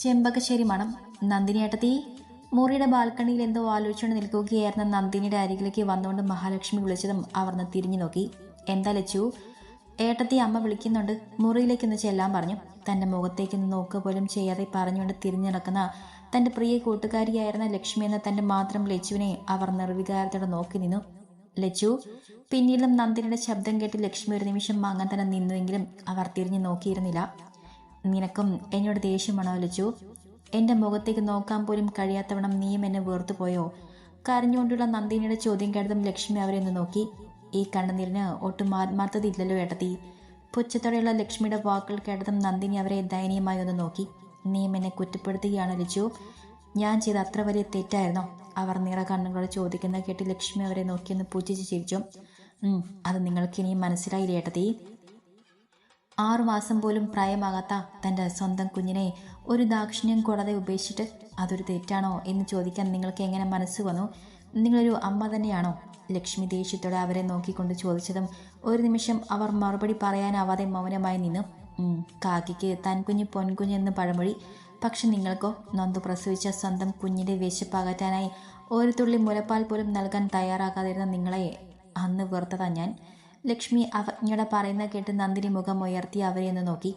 ചെമ്പകശ്ശേരി മണം. നന്ദിനിയേട്ടത്തി മുറിയുടെ ബാൽക്കണിയിൽ എന്തോ ആലോചിച്ചുകൊണ്ട് നിൽക്കുകയായിരുന്ന നന്ദിനിയുടെ അരികിലേക്ക് വന്നുകൊണ്ട് മഹാലക്ഷ്മി വിളിച്ചതും അവർന്ന് തിരിഞ്ഞു നോക്കി. എന്താ ലച്ചു? ഏട്ടത്തി അമ്മ വിളിക്കുന്നുണ്ട്. മുറിയിലേക്ക് ഒന്ന് ചെല്ലാൻ പറഞ്ഞു. തന്റെ മുഖത്തേക്ക് നോക്കുക പോലും ചെയ്യാതെ പറഞ്ഞുകൊണ്ട് തിരിഞ്ഞു നടക്കുന്ന തന്റെ പ്രിയ കൂട്ടുകാരിയായിരുന്ന ലക്ഷ്മി എന്ന തന്റെ മാത്രം ലച്ചുവിനെ അവർ നിർവികാരത്തോടെ നോക്കി നിന്നു. ലച്ചു പിന്നീടും നന്ദിനിയുടെ ശബ്ദം കേട്ട് ലക്ഷ്മി ഒരു നിമിഷം മാങ്ങാൻ തന്നെ നിന്നുവെങ്കിലും അവർ തിരിഞ്ഞു നോക്കിയിരുന്നില്ല. നിനക്കും എന്നോട് ദേഷ്യം ലച്ചു എന്റെ മുഖത്തേക്ക് നോക്കാൻ പോലും കഴിയാത്തവണ്ണം നീയും എന്നെ വേർത്തു പോയോ? കരഞ്ഞുകൊണ്ടുള്ള നന്ദിനിയുടെ ചോദ്യം കേട്ടതും ലക്ഷ്മി അവരെ ഒന്ന് നോക്കി. ഈ കണ്ണുനീരിന് ഒട്ടും ആത്മാർത്ഥത ഇല്ലല്ലോ ഏട്ടത്തി. പുച്ഛത്തോടെയുള്ള ലക്ഷ്മിയുടെ വാക്കുകൾ കേട്ടതും നന്ദിനി അവരെ ദയനീയമായി ഒന്ന് നോക്കി. നീയും എന്നെ കുറ്റപ്പെടുത്തുകയാണ് ലച്ചു. ഞാൻ ചെയ്ത അത്ര വലിയ തെറ്റായിരുന്നോ? അവർ നിറ കണ്ണുകളോട് ചോദിക്കുന്ന കേട്ട് ലക്ഷ്മി അവരെ നോക്കിയൊന്ന് പൂജിച്ച് ചിരിച്ചു. "ഉം, അത് നിങ്ങൾക്ക് ഇനിയും മനസ്സിലായില്ലേ ഏട്ടത്തി? ആറുമാസം പോലും പ്രായമാകാത്ത തന്റെ സ്വന്തം കുഞ്ഞിനെ ഒരു ദാക്ഷിണ്യം കൂടാതെ ഉപേക്ഷിച്ചിട്ട് അതൊരു തെറ്റാണോ എന്ന് ചോദിക്കാൻ നിങ്ങൾക്ക് എങ്ങനെ മനസ്സ് വന്നു? നിങ്ങളൊരു അമ്മ തന്നെയാണോ? ലക്ഷ്മി ദേഷ്യത്തോടെ അവരെ നോക്കിക്കൊണ്ട് ചോദിച്ചതും ഒരു നിമിഷം അവർ മറുപടി പറയാനാവാതെ മൗനമായി നിന്നു "ഉം, കാക്കിക്ക് താൻ കുഞ്ഞ് പൊൻകുഞ്ഞ് എന്ന് പഴമൊഴി. പക്ഷെ നിങ്ങൾക്കോ നൊന്തു പ്രസവിച്ച സ്വന്തം കുഞ്ഞിന്റെ വിശപ്പകറ്റാനായി ഒരു തുള്ളി മുലപ്പാൽ പോലും നൽകാൻ തയ്യാറാകാതിരുന്ന നിങ്ങളെ അന്ന് വെറുത്തതാ ഞാൻ. ലക്ഷ്മി അവജ്ഞയുടെ പറയുന്ന കേട്ട് നന്ദിനി മുഖം ഉയർത്തി അവരെ ഒന്ന് നോക്കി.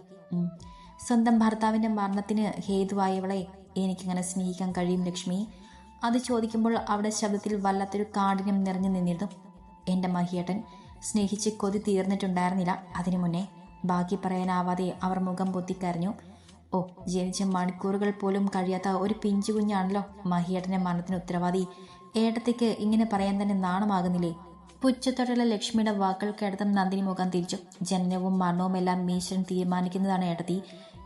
സ്വന്തം ഭർത്താവിന്റെ മരണത്തിന് ഹേതുവായവളെ എനിക്കിങ്ങനെ സ്നേഹിക്കാൻ കഴിയും ലക്ഷ്മി. അത് ചോദിക്കുമ്പോൾ അവിടെ ശബ്ദത്തിൽ വല്ലാത്തൊരു കാഠിന്യം നിറഞ്ഞു നിന്നിരുന്നു. എന്റെ മഹിയേട്ടൻ സ്നേഹിച്ച് കൊതി തീർന്നിട്ടുണ്ടായിരുന്നില്ല. അതിനു മുന്നേ ബാക്കി പറയാനാവാതെ അവർ മുഖം പൊത്തിക്കരഞ്ഞു ഓ ജനിച്ച മണിക്കൂറുകൾ പോലും കഴിയാത്ത ഒരു പിഞ്ചു കുഞ്ഞാണല്ലോ മഹിയേട്ടന്റെ മരണത്തിന് ഉത്തരവാദി. ഏട്ടത്തേക്ക് ഇങ്ങനെ പറയാൻ തന്നെ നാണമാകുന്നില്ലേ? പുച്ഛത്തോടുള്ള ലക്ഷ്മിയുടെ വാക്കുകൾ കേട്ടതും നന്ദിനി മുഖം തിരിച്ചു. ജനനവും മരണവും എല്ലാം മീശ്വരൻ തീരുമാനിക്കുന്നതാണ് ഏട്ടത്തി.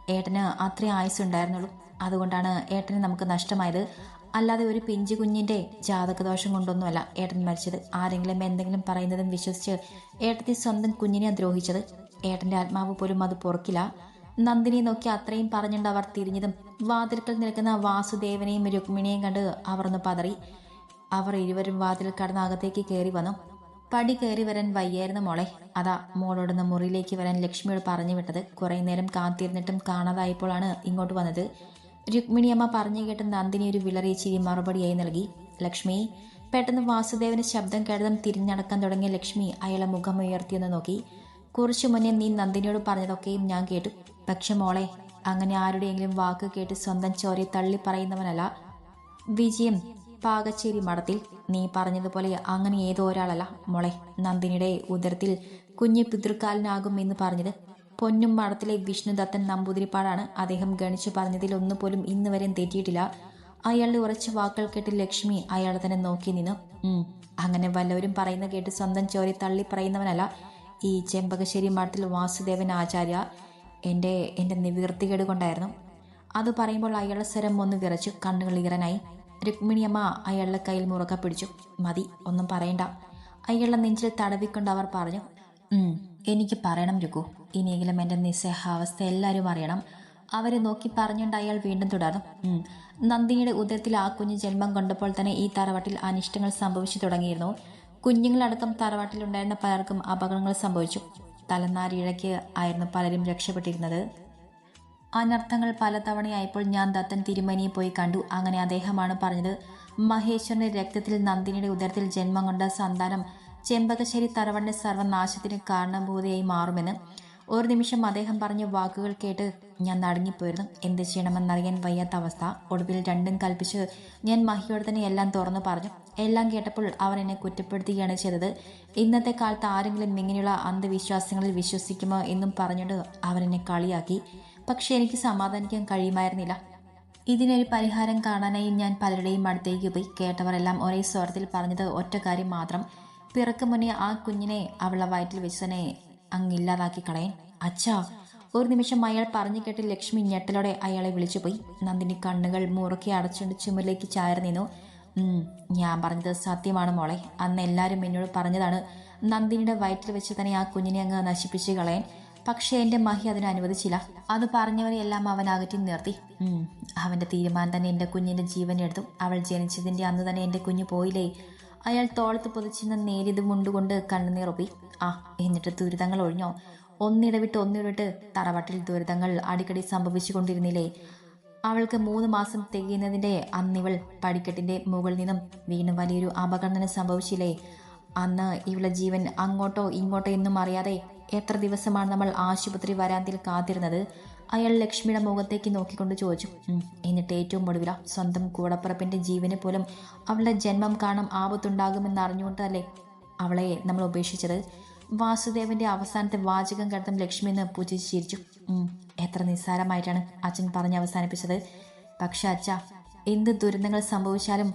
ഏട്ടന് അത്രയും ആയുസുണ്ടായിരുന്നുള്ളൂ അതുകൊണ്ടാണ് ഏട്ടനെ നമുക്ക് നഷ്ടമായത്. അല്ലാതെ ഒരു പിഞ്ചു കുഞ്ഞിന്റെ ജാതകദോഷം കൊണ്ടൊന്നുമല്ല ഏട്ടൻ മരിച്ചത്. ആരെങ്കിലും എന്തെങ്കിലും പറയുന്നതും വിശ്വസിച്ച് ഏട്ടത്തി സ്വന്തം കുഞ്ഞിനെ ദ്രോഹിച്ചത്. ഏട്ടന്റെ ആത്മാവ് പോലും അത് പൊറുക്കില്ല. നന്ദിനിയെ നോക്കി അത്രയും പറഞ്ഞുകൊണ്ട് അവർ തിരിഞ്ഞതും വാതിൽക്കൽ നിൽക്കുന്ന വാസുദേവനെയും രുക്മിണിയെയും കണ്ട് അവർ ഒന്ന് പതറി. അവർ ഇരുവരും വാതിൽ കടന്ന് അകത്തേക്ക് കയറി വന്നു. പടി കയറി വരാൻ വയ്യായിരുന്നു മോളെ. അതാ മോളോടൊന്ന് മുറിയിലേക്ക് വരാൻ ലക്ഷ്മിയോട് പറഞ്ഞു വിട്ടത്. കുറേ നേരം കാത്തിരുന്നിട്ടും കാണാതായപ്പോഴാണ് ഇങ്ങോട്ട് വന്നത്. രുക്മിണിയമ്മ പറഞ്ഞു കേട്ട് നന്ദിനി ഒരു വിളറിയ ചിരി മറുപടിയായി നൽകി. ലക്ഷ്മി പെട്ടെന്ന് വാസുദേവന് ശബ്ദം കേട്ടതും തിരിഞ്ഞടക്കാൻ തുടങ്ങിയ ലക്ഷ്മി അയാളെ മുഖം ഉയർത്തിയെന്ന് നോക്കി. കുറച്ചു മുന്നേ നീ നന്ദിനിയോട് പറഞ്ഞതൊക്കെയും ഞാൻ കേട്ടു. പക്ഷെ മോളെ അങ്ങനെ ആരുടെയെങ്കിലും വാക്ക് കേട്ട് സ്വന്തം ചോരയെ തള്ളി പറയുന്നവനല്ല വിജയം പാകച്ചേരി മഠത്തിൽ നീ പറഞ്ഞതുപോലെ അങ്ങനെ ഏതോ ഒരാളല്ല മോളെ. നന്ദിനിയുടെ ഉദരത്തിൽ കുഞ്ഞ് പിതൃക്കാലനാകും എന്ന് പറഞ്ഞത് പൊന്നും മഠത്തിലെ വിഷ്ണുദത്തൻ നമ്പൂതിരിപ്പാടാണ്. അദ്ദേഹം ഗണിച്ചു പറഞ്ഞതിൽ ഒന്നുപോലും ഇന്ന് വരെ തെറ്റിയിട്ടില്ല. അയാളുടെ ഉറച്ച വാക്കുകൾ കേട്ട് ലക്ഷ്മി അയാളെ തന്നെ നോക്കി നിന്നു. അങ്ങനെ വല്ലവരും പറയുന്ന കേട്ട് സ്വന്തം ചോരി തള്ളി പറയുന്നവനല്ല ഈ ചെമ്പകശ്ശേരി മഠത്തിൽ വാസുദേവൻ ആചാര്യ. എന്റെ എന്റെ നിവൃത്തികേട് കൊണ്ടായിരുന്നു. അത് പറയുമ്പോൾ അയാളുടെ സ്വരം ഒന്ന് വിറച്ചു കണ്ണുകൾ ഈറനായി രുക്മിണിയമ്മ അയാളുടെ കയ്യിൽ മുറുകെ പിടിച്ചു. മതി ഒന്നും പറയണ്ട. അയാളുടെ നെഞ്ചിൽ തടവിക്കൊണ്ട് അവർ പറഞ്ഞു എനിക്ക് പറയണം രുക്കു. ഇനിയെങ്കിലും എന്റെ നിസ്സഹാവസ്ഥ എല്ലാവരും അറിയണം. അവരെ നോക്കി പറഞ്ഞുകൊണ്ട് അയാൾ വീണ്ടും തുടർന്നു നന്ദിയുടെ ഉദരത്തിൽ ആ കുഞ്ഞ് ജന്മം കണ്ടപ്പോൾ തന്നെ ഈ തറവാട്ടിൽ അനിഷ്ടങ്ങൾ സംഭവിച്ചു തുടങ്ങിയിരുന്നു. കുഞ്ഞുങ്ങളടക്കം തറവാട്ടിലുണ്ടായിരുന്ന പലർക്കും അപകടങ്ങൾ സംഭവിച്ചു. തലനാരിഴയ്ക്ക് ആയിരുന്നു പലരും രക്ഷപ്പെട്ടിരുന്നത്. അനർത്ഥങ്ങൾ പലതവണയായപ്പോൾ ഞാൻ ദത്തൻ തിരുമനിയെ പോയി കണ്ടു. അങ്ങനെ അദ്ദേഹമാണ് പറഞ്ഞത് മഹേശ്വരന്റെ രക്തത്തിൽ നന്ദിനിയുടെ ഉദരത്തിൽ ജന്മം കൊണ്ട സന്താനം ചെമ്പകശ്ശേരി തറവണ്ണ സർവനാശത്തിന് കാരണഭൂതയായി മാറുമെന്ന് ഒരു നിമിഷം അദ്ദേഹം പറഞ്ഞ വാക്കുകൾ കേട്ട് ഞാൻ നടുങ്ങിപ്പോയിരുന്നു. എന്ത് ചെയ്യണമെന്നറിയാൻ വയ്യാത്ത അവസ്ഥ. ഒടുവിൽ രണ്ടും കൽപ്പിച്ച് ഞാൻ മഹിയോട് തന്നെ എല്ലാം തുറന്നു പറഞ്ഞു. എല്ലാം കേട്ടപ്പോൾ അവൻ എന്നെ കുറ്റപ്പെടുത്തുകയാണ് ചെയ്തത്. ഇന്നത്തെ കാലത്ത് ആരെങ്കിലും ഇങ്ങനെയുള്ള അന്ധവിശ്വാസങ്ങളിൽ വിശ്വസിക്കുമോ എന്നും പറഞ്ഞിട്ട് അവരെന്നെ കളിയാക്കി. പക്ഷെ എനിക്ക് സമാധാനിക്കാൻ കഴിയുമായിരുന്നില്ല. ഇതിനൊരു പരിഹാരം കാണാനായി ഞാൻ പലരുടെയും അടുത്തേക്ക് പോയി. കേട്ടവരെല്ലാം ഒരേ സ്വരത്തിൽ പറഞ്ഞത് ഒറ്റ കാര്യം മാത്രം. പിറക്ക് മുന്നേ ആ കുഞ്ഞിനെ അവളെ വയറ്റിൽ വെച്ച് തന്നെ അങ്ങില്ലാതാക്കി കളയാൻ. അച്ഛാ ഒരു നിമിഷം അയാൾ പറഞ്ഞു കേട്ട് ലക്ഷ്മി ഞെട്ടലോടെ അയാളെ വിളിച്ചുപോയി നന്ദിനി കണ്ണുകൾ മുറുക്കി അടച്ചുകൊണ്ട് ചുമലേക്ക് ചാരി നിന്നു. "ഉം, ഞാൻ പറഞ്ഞത് സത്യമാണ് മോളെ. അന്ന് എല്ലാവരും എന്നോട് പറഞ്ഞതാണ് നന്ദിനിയുടെ വയറ്റിൽ വെച്ച് തന്നെ ആ കുഞ്ഞിനെ അങ്ങ് നശിപ്പിച്ച് കളയാൻ. പക്ഷേ എന്റെ മഹി അതിന് അനുവദിച്ചില്ല. അത് പറഞ്ഞവരെയെല്ലാം അവൻ അകറ്റി നിർത്തി. ഉം, അവന്റെ തീരുമാനം തന്നെ എന്റെ കുഞ്ഞിന്റെ ജീവൻ എടുത്തു. അവൾ ജനിച്ചതിന്റെ അന്ന് തന്നെ എന്റെ കുഞ്ഞ് പോയില്ലേ? അയാൾ തോളത്ത് പൊതിച്ചിരുന്ന നേരിത് മുണ്ടുകൊണ്ട് കണ്ണുനീറൊപ്പി. ആ എന്നിട്ട് ദുരിതങ്ങൾ ഒഴിഞ്ഞോ? ഒന്നിടവിട്ട് ഒന്നിടവിട്ട് തറവാട്ടിൽ ദുരിതങ്ങൾ അടിക്കടി സംഭവിച്ചു കൊണ്ടിരുന്നില്ലേ അവൾക്ക് മൂന്ന് മാസം തികയുന്നതിന്റെ അന്നിവൾ പടിക്കെട്ടിന്റെ മുകളിൽ നിന്നും വീണ് വലിയൊരു അപകടനം സംഭവിച്ചില്ലേ? അന്ന് ഇവളുടെ ജീവൻ അങ്ങോട്ടോ ഇങ്ങോട്ടോ എന്നും അറിയാതെ എത്ര ദിവസമാണ് നമ്മൾ ആശുപത്രി വരാന്തിൽ കാത്തിരുന്നത്? അയാൾ ലക്ഷ്മിയുടെ മുഖത്തേക്ക് നോക്കിക്കൊണ്ട് ചോദിച്ചു. എന്നിട്ട് ഏറ്റവും ഒടുവില സ്വന്തം കൂടപ്പിറപ്പിന്റെ ജീവന് പോലും അവളുടെ ജന്മം കാണാൻ ആപത്തുണ്ടാകുമെന്ന് അറിഞ്ഞുകൊണ്ടല്ലേ അവളെ നമ്മൾ ഉപേക്ഷിച്ചത്? വാസുദേവന്റെ അവസാനത്തെ വാചകം കടത്തും ലക്ഷ്മി എന്ന് പൂജിച്ച് ചിരിച്ചു. എത്ര നിസ്സാരമായിട്ടാണ് അച്ഛൻ പറഞ്ഞ് അവസാനിപ്പിച്ചത്. പക്ഷെ അച്ഛ എന്ത് ദുരന്തങ്ങൾ സംഭവിച്ചാലും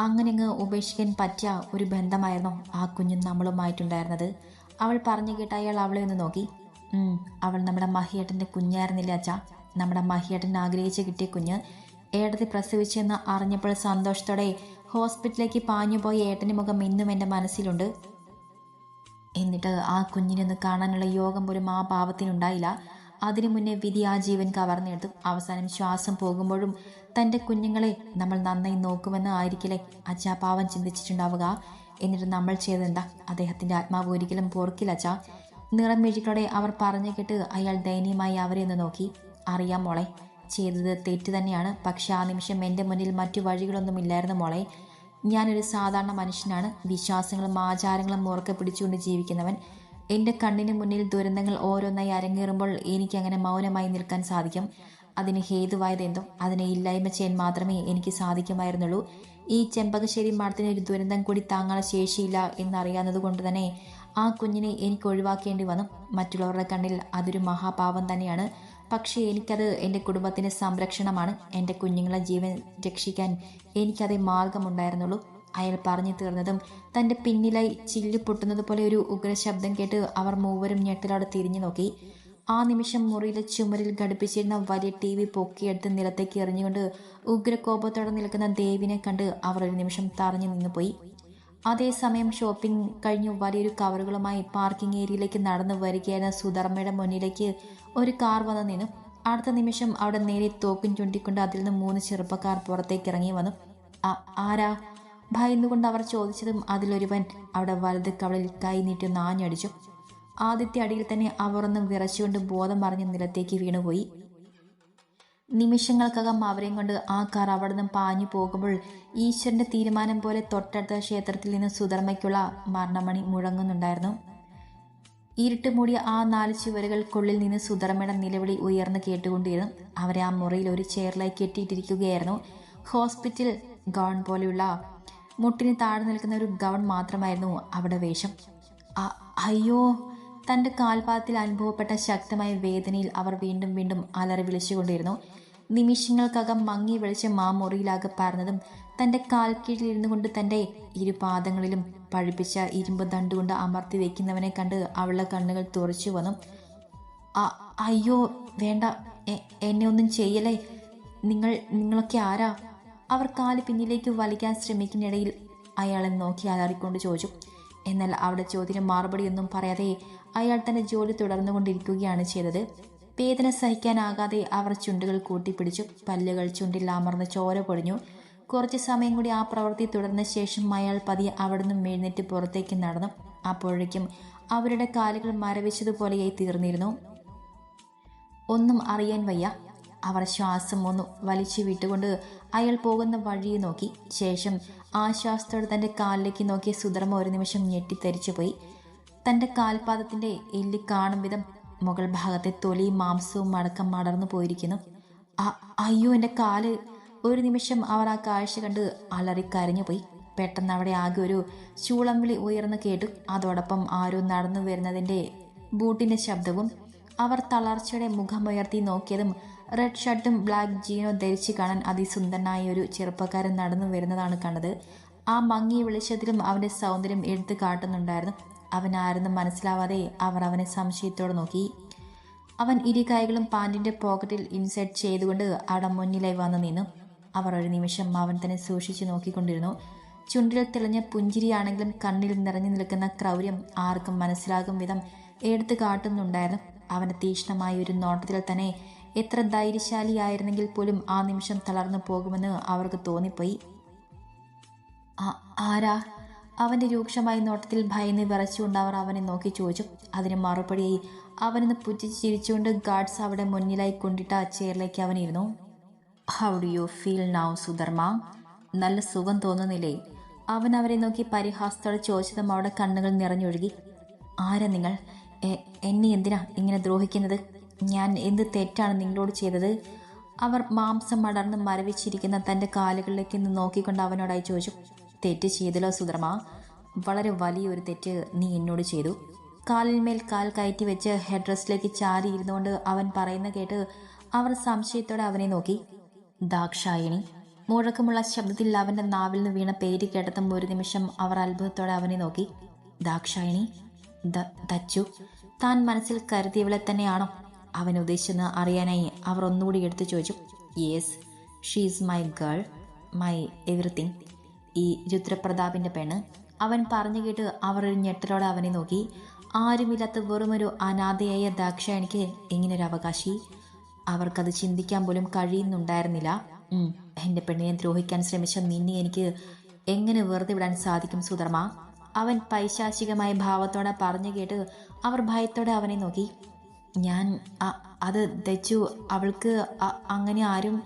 അങ്ങനെ അങ്ങ് ഉപേക്ഷിക്കാൻ പറ്റിയ ഒരു ബന്ധമായിരുന്നു ആ കുഞ്ഞും നമ്മളുമായിട്ടുണ്ടായിരുന്നത്. അവൾ പറഞ്ഞു കേട്ട അയാൾ അവളെ ഒന്ന് നോക്കി. "ഉം, അവൾ നമ്മുടെ മഹിയേട്ടന്റെ കുഞ്ഞായിരുന്നില്ല അച്ഛ? നമ്മുടെ മഹിയേട്ടൻ ആഗ്രഹിച്ച് കിട്ടിയ കുഞ്ഞ്. ഏടത്തി പ്രസവിച്ചെന്ന് അറിഞ്ഞപ്പോൾ സന്തോഷത്തോടെ ഹോസ്പിറ്റലിലേക്ക് പാഞ്ഞുപോയ ഏട്ടന്റെ മുഖം ഇന്നും എന്റെ മനസ്സിലുണ്ട്. എന്നിട്ട് ആ കുഞ്ഞിനൊന്ന് കാണാനുള്ള യോഗം പോലും ആ പാവത്തിനുണ്ടായില്ല. അതിനു മുന്നേ വിധി ആ ജീവൻ കവർന്നെടുത്തു അവസാനം ശ്വാസം പോകുമ്പോഴും തന്റെ കുഞ്ഞുങ്ങളെ നമ്മൾ നന്നായി നോക്കുമെന്ന് ആയിരിക്കില്ലേ? അച്ഛാ പാവം ചിന്തിച്ചിട്ടുണ്ടാവുക. എന്നിട്ട് നമ്മൾ ചെയ്തെന്താ? അദ്ദേഹത്തിന്റെ ആത്മാവ് ഒരിക്കലും പോർക്കില്ല അച്ഛാ നിറമെഴുകളോടെ അവർ പറഞ്ഞു കേട്ട് അയാൾ ദയനീയമായി അവരെ ഒന്ന് നോക്കി. അറിയാം മോളെ ചെയ്തത് തെറ്റ് തന്നെയാണ്. പക്ഷെ ആ നിമിഷം എന്റെ മുന്നിൽ മറ്റു വഴികളൊന്നും ഇല്ലായിരുന്നു മോളെ. ഞാനൊരു സാധാരണ മനുഷ്യനാണ്. വിശ്വാസങ്ങളും ആചാരങ്ങളും ഉറക്കെ പിടിച്ചുകൊണ്ട് ജീവിക്കുന്നവൻ. എന്റെ കണ്ണിന് മുന്നിൽ ദുരന്തങ്ങൾ ഓരോന്നായി അരങ്ങേറുമ്പോൾ എനിക്കങ്ങനെ മൗനമായി നിൽക്കാൻ സാധിക്കും. അതിന് ഹേതുവായതെന്തോ അതിനെ ഇല്ലായ്മ ചെയ്യാൻ മാത്രമേ എനിക്ക് സാധിക്കുമായിരുന്നുള്ളൂ. ഈ ചെമ്പകശ്ശേരി മഠത്തിന് ഒരു ദുരന്തം കൂടി താങ്ങാൻ ശേഷിയില്ല എന്നറിയാവുന്നത് കൊണ്ട് തന്നെ ആ കുഞ്ഞിനെ എനിക്ക് ഒഴിവാക്കേണ്ടി വന്നു. മറ്റുള്ളവരുടെ കണ്ണിൽ അതൊരു മഹാപാപം തന്നെയാണ്. പക്ഷേ എനിക്കത് എന്റെ കുടുംബത്തിന്റെ സംരക്ഷണമാണ്. എന്റെ കുഞ്ഞുങ്ങളെ ജീവൻ രക്ഷിക്കാൻ എനിക്കതേ മാർഗമുണ്ടായിരുന്നുള്ളൂ. അയാൾ പറഞ്ഞു തീർന്നതും തന്റെ പിന്നിലായി ചില്ലു പൊട്ടുന്നത് പോലെ ഒരു ഉഗ്രശബ്ദം കേട്ട് അവർ മൂവരും ഞെട്ടലോടെ തിരിഞ്ഞു നോക്കി ആ നിമിഷം മുറിയിലെ ചുമരിൽ ഘടിപ്പിച്ചിരുന്ന വലിയ ടി വി പൊക്കിയെടുത്ത് നിലത്തേക്ക് എറിഞ്ഞുകൊണ്ട് ഉഗ്രകോപത്തോടെ നിൽക്കുന്ന ദേവിനെ കണ്ട് അവർ ഒരു നിമിഷം തറഞ്ഞു നിന്നുപോയി. അതേസമയം ഷോപ്പിംഗ് കഴിഞ്ഞു വലിയൊരു കവറുകളുമായി പാർക്കിംഗ് ഏരിയയിലേക്ക് നടന്നു വരികയായിരുന്ന സുധർമ്മയുടെ മുന്നിലേക്ക് ഒരു കാർ വന്നു നിന്നു. അടുത്ത നിമിഷം അവിടെ നേരെ തോക്കും ചൂണ്ടിക്കൊണ്ട് അതിൽ നിന്ന് മൂന്ന് ചെറുപ്പക്കാർ പുറത്തേക്ക് ഇറങ്ങി വന്നു. ആരാ? ഭയന്നുകൊണ്ട് അവർ ചോദിച്ചതും അതിലൊരുവൻ അവിടെ വലത് കവളിൽ കൈ നീട്ടി നാഞ്ഞടിച്ചു. ആദ്യത്തെ അടിയിൽ തന്നെ അവർ ഒന്ന് വിറച്ചുകൊണ്ട് ബോധം മറിഞ്ഞ് നിലത്തേക്ക് വീണുപോയി. നിമിഷങ്ങൾക്കകം അവരെയും കൊണ്ട് ആ കാർ അവിടെ നിന്ന് പാഞ്ഞു പോകുമ്പോൾ ഈശ്വരന്റെ തീരുമാനം പോലെ തൊട്ടടുത്ത ക്ഷേത്രത്തിൽ നിന്ന് സുധർമ്മയ്ക്കുള്ള മരണമണി മുഴങ്ങുന്നുണ്ടായിരുന്നു. ഇരുട്ട് മൂടിയ ആ നാല് ചുവരുകൾക്കുള്ളിൽ നിന്ന് സുധർമ്മയുടെ നിലവിളി ഉയർന്നു കേട്ടുകൊണ്ടിരുന്നു. അവരെ ആ മുറിയിൽ ഒരു ചെയറിലായി കെട്ടിയിട്ടിരിക്കുകയായിരുന്നു. ഹോസ്പിറ്റൽ ഗൗൺ പോലെയുള്ള മുട്ടിന് താഴെ നിൽക്കുന്ന ഒരു ഗൗൺ മാത്രമായിരുന്നു അവിടെ വേഷം. അയ്യോ! തന്റെ കാൽപാദത്തിൽ അനുഭവപ്പെട്ട ശക്തമായ വേദനയിൽ അവർ വീണ്ടും വീണ്ടും അലറി വിളിച്ചുകൊണ്ടിരുന്നു. നിമിഷങ്ങൾക്കകം മങ്ങി വിളിച്ച് മാ മുറിയിലാകെ പറഞ്ഞതും തന്റെ കാൽ കീഴിൽ ഇരുന്നു കൊണ്ട് തന്റെ ഇരുപാദങ്ങളിലും പഴിപ്പിച്ച ഇരുമ്പ് ദണ്ടുകൊണ്ട് അമർത്തി വെക്കുന്നവനെ കണ്ട് അവളുടെ കണ്ണുകൾ തുറച്ചു വന്നു. അയ്യോ വേണ്ട. എന്നെ ഒന്നും ചെയ്യലേ നിങ്ങൾ നിങ്ങളൊക്കെ ആരാ? അവർ കാൽ പിന്നിലേക്ക് വലിക്കാൻ ശ്രമിക്കുന്നിടയിൽ അയാളെ നോക്കി അലറിക്കൊണ്ട് ചോദിച്ചു. എന്നാൽ അവിടെ ചോദ്യം മറുപടിയൊന്നും പറയാതെ അയാൾ തന്റെ ജോലി തുടർന്നുകൊണ്ടിരിക്കുകയാണ് ചെയ്തത്. വേദന സഹിക്കാനാകാതെ അവർ ചുണ്ടുകൾ കൂട്ടിപ്പിടിച്ചു. പല്ലുകൾ ചുണ്ടിൽ അമർന്ന് ചോര പൊടിഞ്ഞു കുറച്ച് സമയം കൂടി ആ പ്രവൃത്തി തുടർന്ന ശേഷം അയാൾ പതിയെ അവിടെ നിന്നും എഴുന്നേറ്റ് പുറത്തേക്ക് നടന്നു. അപ്പോഴേക്കും അവരുടെ കാലുകൾ മരവിച്ചതുപോലെയായി തീർന്നിരുന്നു. ഒന്നും അറിയാൻ വയ്യ. അവർ ശ്വാസം ഒന്ന് വലിച്ചു വിട്ടുകൊണ്ട് അയാൾ പോകുന്ന വഴിയെ നോക്കി. ശേഷം ആശ്വാസത്തോടെ തന്റെ കാലിലേക്ക് നോക്കിയ സുധർമ്മ ഒരു നിമിഷം ഞെട്ടിത്തെറിച്ചുപോയി തന്റെ കാൽപാദത്തിന്റെ എല്ല് കാണും വിധം മുകൾ ഭാഗത്തെ തൊലിയും മാംസവും അടക്കം മടർന്നു പോയിരിക്കുന്നു. "അ- അയ്യോ എന്റെ കാൽ. ഒരു നിമിഷം അവർ ആ കാഴ്ച കണ്ട് അലറിക്കരഞ്ഞു പോയി പെട്ടെന്ന് അവിടെ ആകെ ഒരു ചൂളം വിളി ഉയർന്നു കേട്ടു. അതോടൊപ്പം ആരോ നടന്നു വരുന്നതിന്റെ ബൂട്ടിന്റെ ശബ്ദവും അവർ തളർച്ചയുടെ മുഖമുയർത്തി നോക്കിയതും റെഡ് ഷർട്ടും ബ്ലാക്ക് ജീനോ ധരിച്ച് കാണാൻ അതിസുന്ദരനായ ഒരു ചെറുപ്പക്കാരൻ നടന്നു വരുന്നതാണ് കണ്ടത്. ആ മങ്ങിയ വെളിച്ചത്തിലും അവന്റെ സൗന്ദര്യം എടുത്തു കാട്ടുന്നുണ്ടായിരുന്നു. അവൻ ആരെന്നും മനസ്സിലാവാതെ അവർ അവനെ സംശയത്തോടെ നോക്കി. അവൻ ഇരു കൈകളും പാന്റിന്റെ പോക്കറ്റിൽ ഇൻസെർട്ട് ചെയ്തുകൊണ്ട് അവിടെ മുന്നിലായി വന്നു നിന്നു. അവർ ഒരു നിമിഷം അവൻ തന്നെ സൂക്ഷിച്ചു നോക്കിക്കൊണ്ടിരുന്നു. ചുണ്ടിൽ തെളിഞ്ഞ പുഞ്ചിരിയാണെങ്കിലും കണ്ണിൽ നിറഞ്ഞു നിൽക്കുന്ന ക്രൗര്യം ആർക്കും മനസ്സിലാകും വിധം എടുത്തു കാട്ടുന്നുണ്ടായിരുന്നു. അവന്റെ തീക്ഷ്ണമായ ഒരു നോട്ടത്തിൽ തന്നെ എത്ര ധൈര്യശാലിയായിരുന്നെങ്കിൽ പോലും ആ നിമിഷം തളർന്നു പോകുമെന്ന് അവർക്ക് തോന്നിപ്പോയി. ആരാ? അവന്റെ രൂക്ഷമായ നോട്ടത്തിൽ ഭയന്ന് വിറച്ചുകൊണ്ട് അവർ അവനെ നോക്കി ചോദിച്ചു. അതിന് മറുപടിയായി അവനെന്ന് പുറ്റിച്ച് ചിരിച്ചുകൊണ്ട് ഗാർഡ്സ് അവിടെ മുന്നിലായി കൊണ്ടിട്ട ചെയറിലേക്ക് അവനിരുന്നു. How do you feel now Sudharma? നല്ല സുഖം തോന്നുന്നില്ലേ? അവൻ അവരെ നോക്കി പരിഹാസത്തോടെ ചോദിച്ചതും അവിടെ കണ്ണുകൾ നിറഞ്ഞൊഴുകി. ആരാ നിങ്ങൾ? എന്നെ എന്തിനാ ഇങ്ങനെ ദ്രോഹിക്കുന്നത്? ഞാൻ എന്ത് തെറ്റാണ് നിങ്ങളോട് ചെയ്തത്? അവർ മാംസം അടർന്ന് മരവിച്ചിരിക്കുന്ന തന്റെ കാലുകളിലേക്ക് നിന്ന് നോക്കിക്കൊണ്ട് അവനോടായി ചോദിച്ചു തെറ്റ് ചെയ്തല്ലോ സുധർമ്മ. വളരെ വലിയൊരു തെറ്റ് നീ എന്നോട് ചെയ്തു. കാലിന്മേൽ കാൽ കയറ്റി വെച്ച് ഹെഡ് റെസ്റ്റിലേക്ക് ചാരി ഇരുന്നുകൊണ്ട് അവൻ പറയുന്ന കേട്ട് അവർ സംശയത്തോടെ അവനെ നോക്കി. ദാക്ഷായണി. മുഴക്കമുള്ള ശബ്ദത്തിൽ അവന്റെ നാവിൽ നിന്ന് വീണ പേര് കേട്ടതും ഒരു നിമിഷം അവർ അത്ഭുതത്തോടെ അവനെ നോക്കി. ദാക്ഷായണി ദച്ചു. താൻ മനസ്സിൽ കരുതിയവളെ തന്നെയാണോ? അവൻ ഉദ്ദേശിച്ചെന്ന് അറിയാനായി അവർ ഒന്നുകൂടി എടുത്തു ചോദിച്ചു. Yes she is my girl my everything ഈ രുദ്രപ്രതാപിന്റെ പെണ്ണ് അവൻ പറഞ്ഞു കേട്ട് അവർ ഒരു ഞെട്ടലോടെ അവനെ നോക്കി. ആരുമില്ലാത്ത വെറുമൊരു അനാഥയായ ദാക്ഷായണിക്ക് ഇങ്ങനൊരു അവകാശി? അവർക്കത് ചിന്തിക്കാൻ പോലും കഴിയുന്നുണ്ടായിരുന്നില്ല. എന്റെ പെണ്ണിനെ ദ്രോഹിക്കാൻ ശ്രമിച്ച നിന്നെ എനിക്ക് എങ്ങനെ വെറുതെ വിടാൻ സാധിക്കും സുധർമ്മ? അവൻ പൈശാചികമായ ഭാവത്തോടെ പറഞ്ഞു കേട്ട് അവർ ഭയത്തോടെ അവനെ നോക്കി. ഞാൻ അത് ദച്ചു അവൾക്ക് അങ്ങനെ ആരും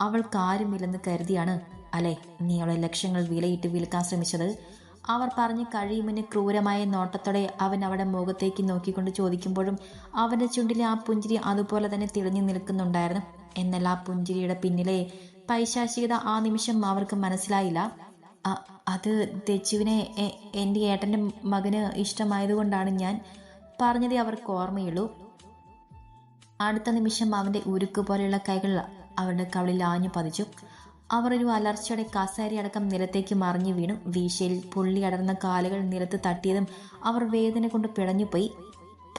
അവൾക്ക് ആരുമില്ലെന്ന് കരുതിയാണ് അല്ലേ? നീ അവളെ ലക്ഷ്യങ്ങൾ വിലയിട്ട് വിൽക്കാൻ ശ്രമിച്ചത്. അവർ പറഞ്ഞ് കഴിയുമെന്ന് ക്രൂരമായ നോട്ടത്തോടെ അവൻ അവളുടെ മുഖത്തേക്ക് നോക്കിക്കൊണ്ട് ചോദിക്കുമ്പോഴും അവന്റെ ചുണ്ടിലെ ആ പുഞ്ചിരി അതുപോലെ തന്നെ തിളങ്ങി നിൽക്കുന്നുണ്ടായിരുന്നു. എന്നാൽ ആ പുഞ്ചിരിയുടെ പിന്നിലെ പൈശാചികത ആ നിമിഷം അവർക്ക് മനസ്സിലായില്ല. അത് തെച്ചുവിനെ എന്റെ ഏട്ടന്റെ മകന് ഇഷ്ടമായതുകൊണ്ടാണ് ഞാൻ പറഞ്ഞതേ അവർക്ക് ഓർമ്മയുള്ളൂ. അടുത്ത നിമിഷം അവന്റെ ഉരുക്ക് പോലെയുള്ള കൈകൾ അവരുടെ കവളിൽ ആഞ്ഞു പതിച്ചു. അവർ ഒരു അലർച്ചയുടെ കസാരി അടക്കം നിലത്തേക്ക് മറിഞ്ഞു വീണു. വീശയിൽ പുള്ളി അടർന്ന കാലുകൾ നിലത്ത് തട്ടിയതും അവർ വേദന കൊണ്ട് പിടഞ്ഞുപോയി.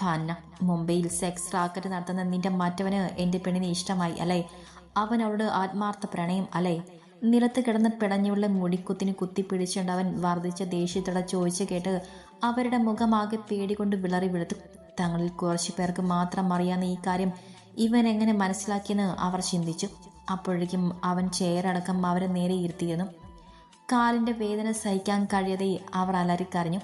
ഭാന്ന മുംബൈയിൽ സെക്സ് റാക്കറ്റ് നടത്തുന്ന നിന്റെ മറ്റവന് എന്റെ പെണ്ണിനെ ഇഷ്ടമായി അല്ലേ? അവൻ അവളുടെ ആത്മാർത്ഥ പ്രണയം അല്ലേ? നിലത്ത് കിടന്ന് പിടഞ്ഞുള്ള മുടിക്കുത്തിന് കുത്തി പിടിച്ചുകൊണ്ട് അവൻ വർദ്ധിച്ച ദേഷ്യത്തോടെ ചോദിച്ചു കേട്ട് അവരുടെ മുഖമാകെ പേടികൊണ്ട് വിളറി വെളുത്തു തങ്ങളിൽ കുറച്ചു പേർക്ക് മാത്രം അറിയാവുന്ന ഈ കാര്യം ഇവൻ എങ്ങനെ മനസ്സിലാക്കിയെന്ന് അവർ ചിന്തിച്ചു. അപ്പോഴേക്കും അവൻ ചെയറടക്കം അവരെ നേരെ ഇരുത്തിയെന്നും കാലിന്റെ വേദന സഹിക്കാൻ കഴിയാതെ അവർ അലറിക്കരഞ്ഞു.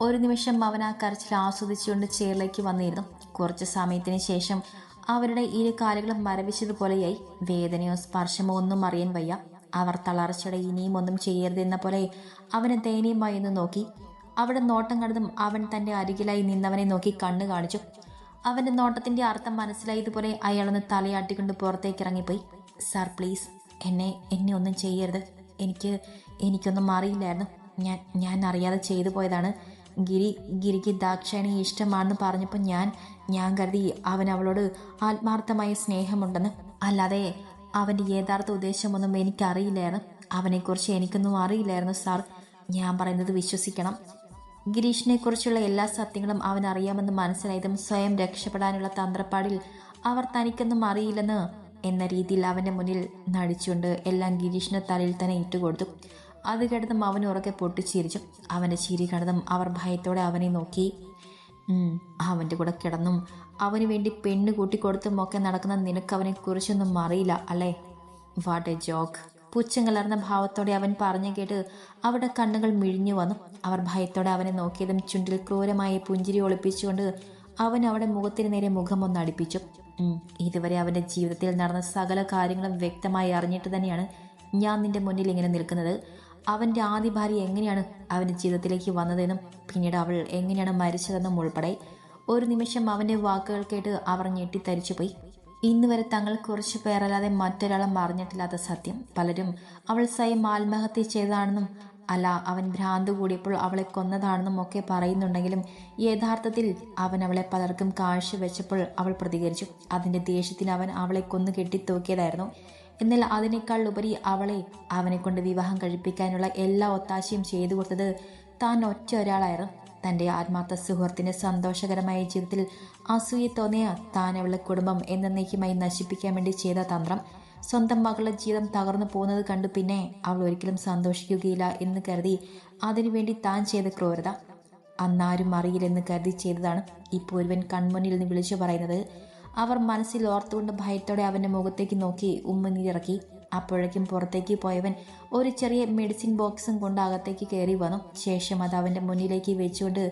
ഒരു നിമിഷം അവൻ ആ കരച്ചിൽ ആസ്വദിച്ചുകൊണ്ട് ചെയറിലേക്ക് വന്നിരുന്നു. കുറച്ച് സമയത്തിന് ശേഷം അവരുടെ ഇരു കാലുകളും മരവിച്ചതുപോലെയായി. വേദനയോ സ്പർശമോ ഒന്നും അറിയാൻ വയ്യ. അവർ തളർച്ചയുടെ ഇനിയും ഒന്നും ചെയ്യരുതെന്ന പോലെ അവനെ ദയനീയമായി ഒന്ന് നോക്കി. അവിടെ നോട്ടം കണ്ടതും അവൻ തന്റെ അരികിലായി നിന്നവനെ നോക്കി കണ്ണു കാണിച്ചു. അവന്റെ നോട്ടത്തിന്റെ അർത്ഥം മനസ്സിലായതുപോലെ അയാളൊന്ന് തലയാട്ടിക്കൊണ്ട് പുറത്തേക്ക് ഇറങ്ങിപ്പോയി. സാർ പ്ലീസ് എന്നെ എന്നെ ഒന്നും ചെയ്യരുത്. എനിക്ക് എനിക്കൊന്നും അറിയില്ലായിരുന്നു. ഞാൻ ഞാൻ അറിയാതെ ചെയ്തു പോയതാണ്. ഗിരി ഗിരിക്ക് ദാക്ഷായണി ഇഷ്ടമാണെന്ന് പറഞ്ഞപ്പോൾ ഞാൻ ഞാൻ കരുതി അവൻ അവളോട് ആത്മാർത്ഥമായ സ്നേഹമുണ്ടെന്ന്. അല്ലാതെ അവന്റെ യഥാർത്ഥ ഉദ്ദേശമൊന്നും എനിക്കറിയില്ലായിരുന്നു. അവനെക്കുറിച്ച് എനിക്കൊന്നും അറിയില്ലായിരുന്നു സാർ. ഞാൻ പറയുന്നത് വിശ്വസിക്കണം. ഗിരീഷിനെ കുറിച്ചുള്ള എല്ലാ സത്യങ്ങളും അവൻ അറിയാമെന്ന് മനസ്സിലായതും സ്വയം രക്ഷപ്പെടാനുള്ള തന്ത്രപ്പാടിൽ അവർ തനിക്കൊന്നും അറിയില്ലെന്ന് എന്ന രീതിയിൽ അവന്റെ മുന്നിൽ നടിച്ചുകൊണ്ട് എല്ലാം ഗിരീഷിന് തലയിൽ തന്നെ ഇട്ടുകൊടുത്തു. അത് കേട്ടതും അവൻ ഉറക്കെ പൊട്ടിച്ചിരിച്ചു. അവന്റെ ചിരി കണ്ടതും അവർ ഭയത്തോടെ അവനെ നോക്കി. അവന്റെ കൂടെ കിടന്നും അവന് വേണ്ടി പെണ്ണ് കൂട്ടിക്കൊടുത്തും ഒക്കെ നടക്കുന്ന നിനക്ക് അവനെക്കുറിച്ചൊന്നും അറിയില്ല അല്ലേ? വാട്ട് എ ജോക്ക് പുച്ഛം ഭാവത്തോടെ അവൻ പറഞ്ഞു കേട്ട് അവരുടെ കണ്ണുകൾ മിഴിഞ്ഞു വന്നു. അവർ ഭയത്തോടെ അവനെ നോക്കിയതും ചുണ്ടിൽ ക്രൂരമായി പുഞ്ചിരി ഒളിപ്പിച്ചുകൊണ്ട് അവൻ അവിടെ മുഖത്തിന് നേരെ മുഖം ഒന്ന് അടുപ്പിച്ചു ഇതുവരെ അവന്റെ ജീവിതത്തിൽ നടന്ന സകല കാര്യങ്ങളും വ്യക്തമായി അറിഞ്ഞിട്ട് തന്നെയാണ് ഞാൻ നിന്റെ മുന്നിൽ ഇങ്ങനെ നിൽക്കുന്നത്. അവന്റെ ആദ്യ ഭാര്യ എങ്ങനെയാണ് അവന്റെ ജീവിതത്തിലേക്ക് വന്നതെന്നും പിന്നീട് അവൾ എങ്ങനെയാണ് മരിച്ചതെന്നും ഉൾപ്പെടെ ഒരു നിമിഷം അവന്റെ വാക്കുകൾ കേട്ട് അവർ ഞെട്ടിത്തരിച്ചുപോയി. ഇന്ന് വരെ തങ്ങൾ കുറച്ച് പേരല്ലാതെ മറ്റൊരാളും അറിഞ്ഞിട്ടില്ലാത്ത സത്യം. പലരും അവൾ സ്വയം ആത്മഹത്യ ചെയ്തതാണെന്നും അല്ല അവൻ ഭ്രാന്ത് കൂടിയപ്പോൾ അവളെ കൊന്നതാണെന്നും ഒക്കെ പറയുന്നുണ്ടെങ്കിലും യഥാർത്ഥത്തിൽ അവൻ അവളെ പലർക്കും കാഴ്ചവെച്ചപ്പോൾ അവൾ പ്രതികരിച്ചു. അതിന്റെ ദേഷ്യത്തിന് അവൻ അവളെ കൊന്നു കെട്ടിത്തൂക്കിയതായിരുന്നു. എന്നാൽ അതിനേക്കാൾ ഉപരി അവളെ അവനെ കൊണ്ട് വിവാഹം കഴിപ്പിക്കാനുള്ള എല്ലാ ഒത്താശയും ചെയ്തു കൊടുത്തത് താൻ ഒറ്റ ഒരാളായിരുന്നു. തന്റെ ആത്മാർത്ഥ സുഹൃത്തിന്റെ സന്തോഷകരമായ ജീവിതത്തിൽ അസൂയ തോന്നിയ താൻ അവളുടെ കുടുംബം എന്നേക്കുമായി നശിപ്പിക്കാൻ വേണ്ടി ചെയ്ത തന്ത്രം സ്വന്തം മകളുടെ ജീവിതം തകർന്നു പോകുന്നത് കണ്ടു പിന്നെ അവൾ ഒരിക്കലും സന്തോഷിക്കുകയില്ല എന്ന് കരുതി അതിനുവേണ്ടി താൻ ചെയ്ത ക്രൂരത. അന്നാരും അറിയില്ലെന്ന് കരുതി ചെയ്തതാണ് ഇപ്പോൾ ഒരുവൻ കൺമുന്നിൽ നിന്ന് വിളിച്ചു പറയുന്നത്. അവർ മനസ്സിൽ ഓർത്തുകൊണ്ട് ഭയത്തോടെ അവന്റെ മുഖത്തേക്ക് നോക്കി ഉമ്മനീരിറക്കി അപ്പോഴേക്കും പുറത്തേക്ക് പോയവൻ ഒരു ചെറിയ മെഡിസിൻ ബോക്സും കൊണ്ട് അകത്തേക്ക് കയറി വന്നു. ശേഷം അത് അവന്റെ മുന്നിലേക്ക് വെച്ചുകൊണ്ട്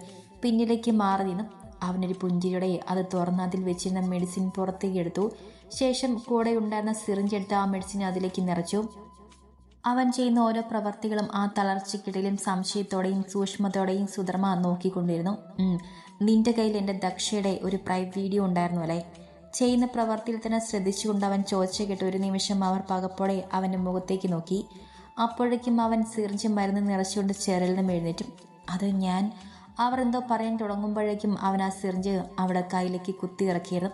പിന്നിലേക്ക് മാറി നിന്നു. അവനൊരു പുഞ്ചിരിയുടെ അത് തുറന്ന് അതിൽ വെച്ചിരുന്ന മെഡിസിൻ പുറത്തേക്ക് എടുത്തു. ശേഷം കൂടെ ഉണ്ടായിരുന്ന സിറിഞ്ച് എടുത്ത് ആ മെഡിസിൻ അതിലേക്ക് നിറച്ചു. അവൻ ചെയ്യുന്ന ഓരോ പ്രവർത്തികളും ആ തളർച്ചയ്ക്കിടയിലും സംശയത്തോടെയും സൂക്ഷ്മതയോടെയും സുധർമ്മ നോക്കിക്കൊണ്ടിരുന്നു. നിന്റെ കയ്യിൽ എന്റെ ദക്ഷയുടെ ഒരു പ്രൈവ് വീഡിയോ ഉണ്ടായിരുന്നു അല്ലേ? ചെയ്യുന്ന പ്രവർത്തിയിൽ തന്നെ ശ്രദ്ധിച്ചുകൊണ്ട് അവൻ ചോദിച്ചു കേട്ട് ഒരു നിമിഷം അവർ പകപ്പോടെ അവന്റെ മുഖത്തേക്ക് നോക്കി. അപ്പോഴേക്കും അവൻ സിറിഞ്ച് മരുന്ന് നിറച്ചുകൊണ്ട് ചെറിൽ എഴുന്നേറ്റും. അത് ഞാൻ. അവർ എന്തോ പറയാൻ തുടങ്ങുമ്പോഴേക്കും അവൻ ആ സിറിഞ്ച് അവിടെ കയ്യിലേക്ക് കുത്തി ഇറക്കിയത്.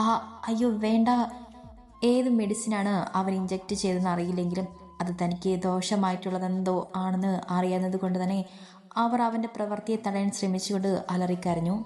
ആ അയ്യോ വേണ്ട. ഏത് മെഡിസിനാണ് അവൻ ഇഞ്ചെക്ട് ചെയ്തതെന്ന് അറിയില്ലെങ്കിലും അത് തനിക്ക് ദോഷമായിട്ടുള്ളതെന്തോ ആണെന്ന് അറിയാവുന്നത് കൊണ്ട് തന്നെ അവർ അവന്റെ പ്രവൃത്തിയെ തടയാൻ ശ്രമിച്ചുകൊണ്ട് അലറിക്കരഞ്ഞു.